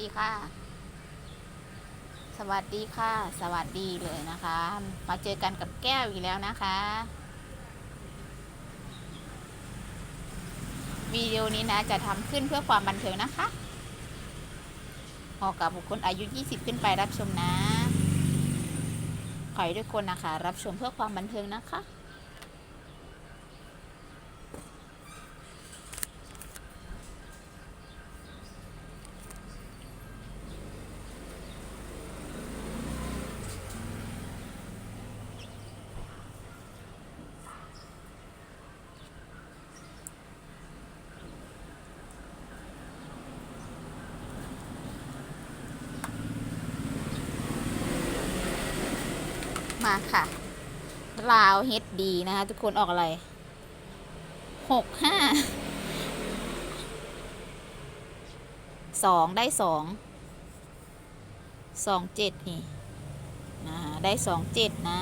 ดีค่ะ สวัสดีค่ะ สวัสดีเลยนะคะ มาเจอกันกับแก้วอีกแล้วนะคะวิดีโอนี้นะจะทำขึ้นเพื่อความบันเทิงนะคะเหมาะกับบุคคลอายุ 20 ขึ้นไปรับชมนะ ขอให้ทุกคนนะคะ รับชมเพื่อความบันเทิงนะคะ มาค่ะลาวเฮดดีนะคะทุกคนออกอะไรหกห้าสองได้สองสองเจ็ดนี่นะได้สองเจ็ดนะ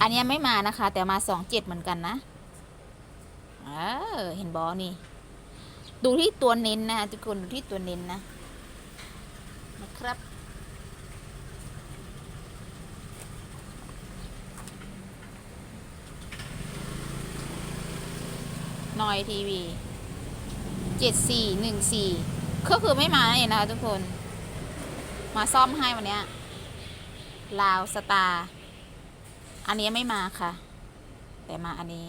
อันนี้ไม่มานะคะ แต่มาสองเจ็ดเหมือนกันนะเออเห็นบอนี่ ดูที่ตัวเน้นนะทุกคนดูที่ตัวเน้นนะนะครับ นอยทีวีเจ็ดสี่หนึ่งสี่ก็คือไม่มาเองนะคะทุกคน มาซ่อมให้วันเนี้ยลาวสตาร์อันนี้ไม่มาค่ะ แต่มาอันนี้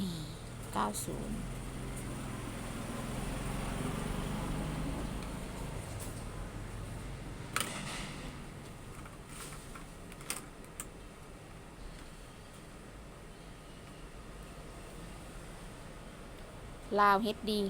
นี่เก้าศูนย์ ลาวเฮดดี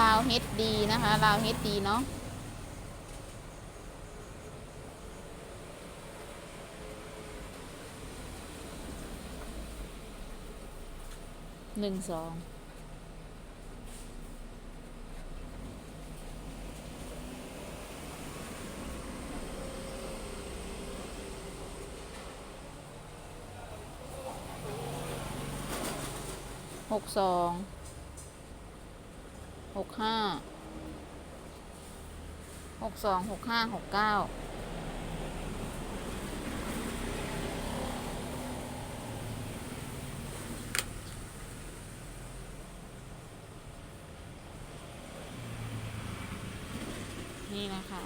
ลาวเฮดดีนะคะลาวเฮดดีเนาะ หนึ่งสองหกสองหกห้าหกสองหกห้าหกเก้า นี่นะคะ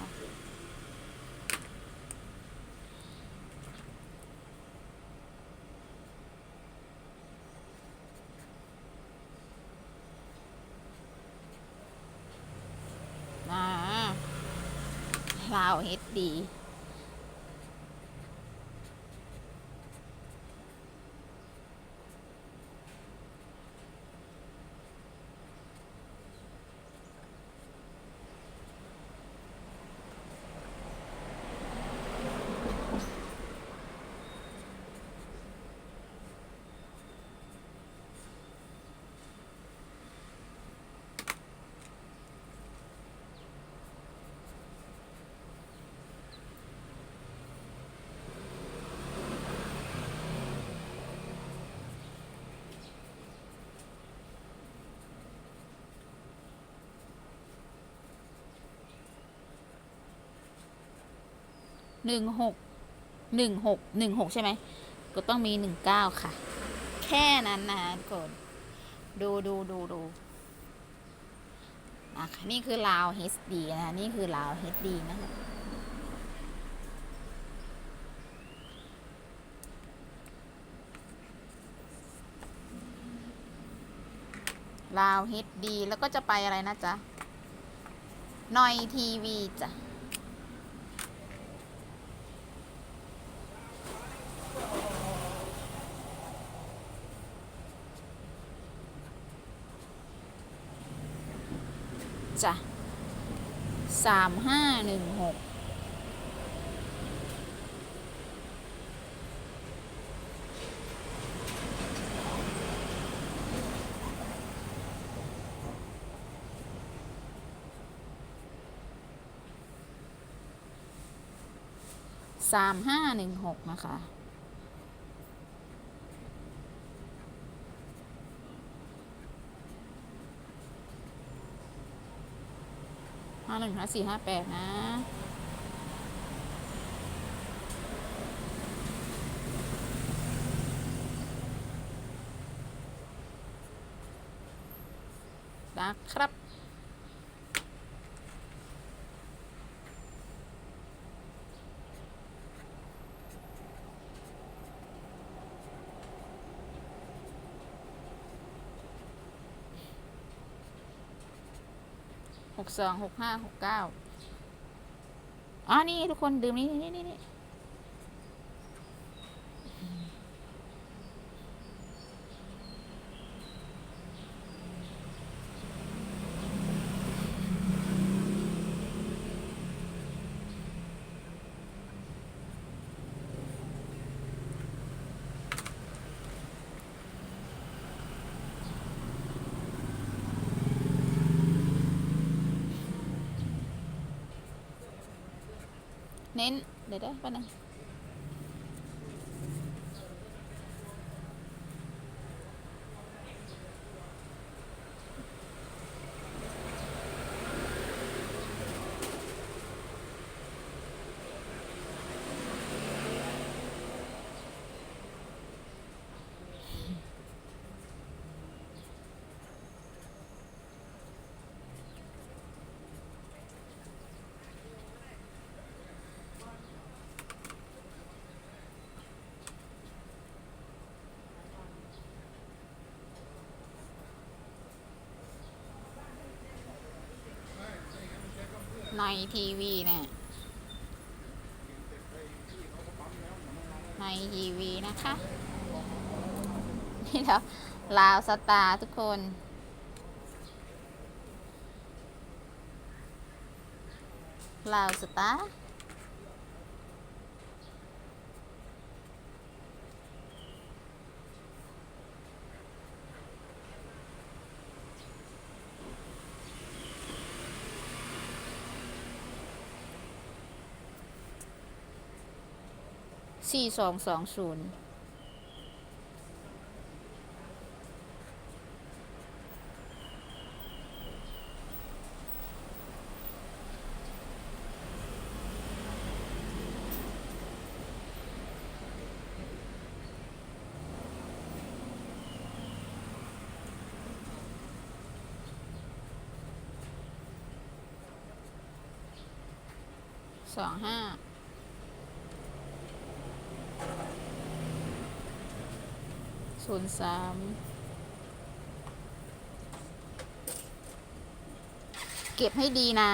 อ่าลาวเฮ็ดดี หนึ่งหกหนึ่งหกหนึ่งหกใช่ไหมก็ต้องมีหนึ่งเก้าค่ะ แค่นั้นนะทุกคนดูดูดูดูนะคะนี่คือลาว HD นะคะนี่คือลาว HD นะคะลาว HD แล้วก็จะไปอะไรนะจ๊ะนอยทีวีจ้ะ จ้ะสามห้าหนึ่งหกสามห้าหนึ่งหกนะคะ ห้าหนึ่งห้าสี่ห้าแปดนะ นะครับ หกสองหกห้าหกเก้าอ๋อนี่ทุกคนดื่มนี่นี่นี่นี่ เน้น เดี๋ยวได้ปะนะ ในทีวีเนี่ย ในทีวีนะคะ นี่แล้วลาวสตาร์ทุกคนลาวสตาร์ สี่สองสองศูนย์สองห้า ศูนย์สามเก็บให้ดีนะ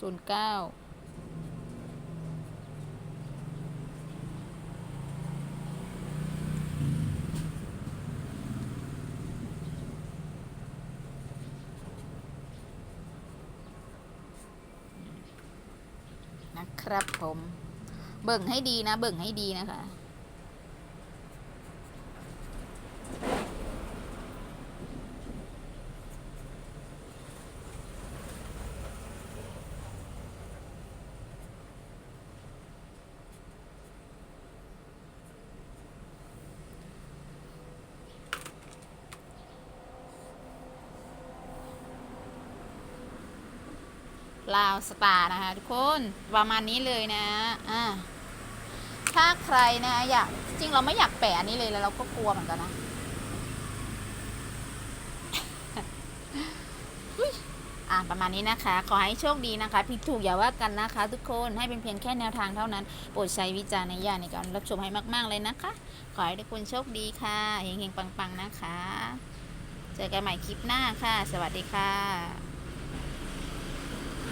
ศูนย์เก้านะครับผม เบิ่งให้ดีนะ เบิ่งให้ดีนะคะ ลาวสตาร์นะคะทุกคนประมาณนี้เลยนะอ่าถ้าใครนะอยากจริงเราไม่อยากแปะอันนี้เลยแล้วเราก็กลัวเหมือนกันนะอุ๊ยอะประมาณนี้นะคะ ขอให้โชคดีนะคะผิดถูกอย่าว่ากันนะคะ ทุกคนให้เป็นเพียงแค่แนวทางเท่านั้น โปรดใช้วิจารณญาณในการรับชมให้มาก ๆ เลยนะคะ ขอให้ทุกคนโชคดีค่ะเฮงๆปัง ๆ นะคะ เจอกันใหม่คลิปหน้าค่ะ สวัสดีค่ะ